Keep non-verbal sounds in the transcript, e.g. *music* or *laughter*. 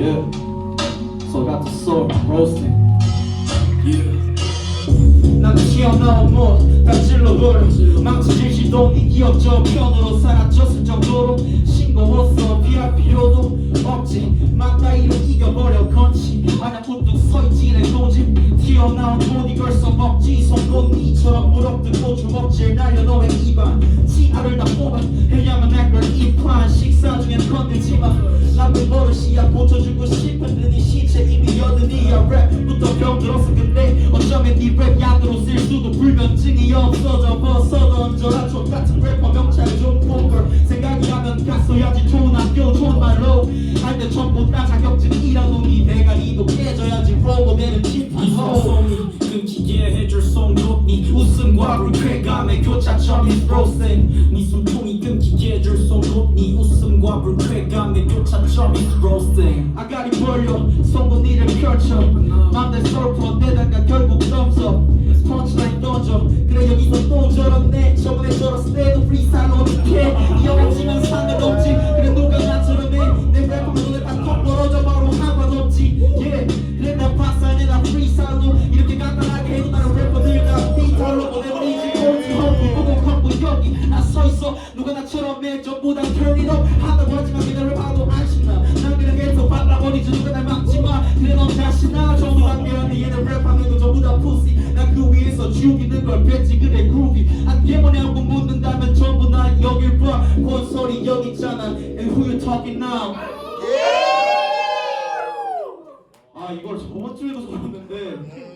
out the soul, roasting. 난 튀어나온 못 다 찔러버려 망치질 시도 네 기억 저편으로 사라졌을 정도로 싱거웠어. 피할 필요도 없지. 맞다이로 이겨버려. 건치. 마냥 우뚝 서있지 내 고집 튀어나온 못 이걸 써 먹지. 송곳니처럼 무럭뜨고 주먹질 날려. 너의 입안. 치아를 버릇이야 고쳐주고 싶은데 네 시체 이미 여든이야 랩부터 병들었어. 근데 어쩌면 네랩 약으로 쓸 수도 불면증이 없어져 벗어 던져라. 족같은 래퍼 명찰 좀 본걸. 생각이 하면 갔어야지. 좋은 학교 좋은 말로. 할때 전부 다 자격증 이라도 네 대가리도 깨져야지. 로고되는 호 소송이 끊기게 해줄 송곳니 웃음과 불쾌감의 교차점이 frozen 네 숨통이 끊기게 송곳니 웃음과 불쾌감의 교차점이 frozen 아가리 벌려 송곳니를 펼쳐. 맘대 서퍼 내다가 결국 덤서. 펀치라인 던져. 그래 여기서 또 저렇네. 저번에 저랬을 때도 프리스타일 어떡해? 이어지면 상관없지. 그래 누가 나처럼 해내 래퍼면 눈에 다턱 벌어져. 바로 한번 없지. yeah 그래 나 파산해. 나 프리스타일로 여기 나 서있어. 누가 나처럼 해 전부 다 turn 하다고 하지만 그대로 봐도 안심나. 난 그냥 계속 발라버리지. 누가 날 막지마. 그래 넌 자신아. 전부 다 미안해. 얘네 랩하는 거 전부 다 pussy. 난그 위에서 죽이는 걸 뱉지. 그래 groovy. 안 개모냐고 묻는다면 전부 다 여길 봐. 콘솔이 여기 있잖아. And who you talking now? 아 이걸 저번 주에도 적었는데 *laughs*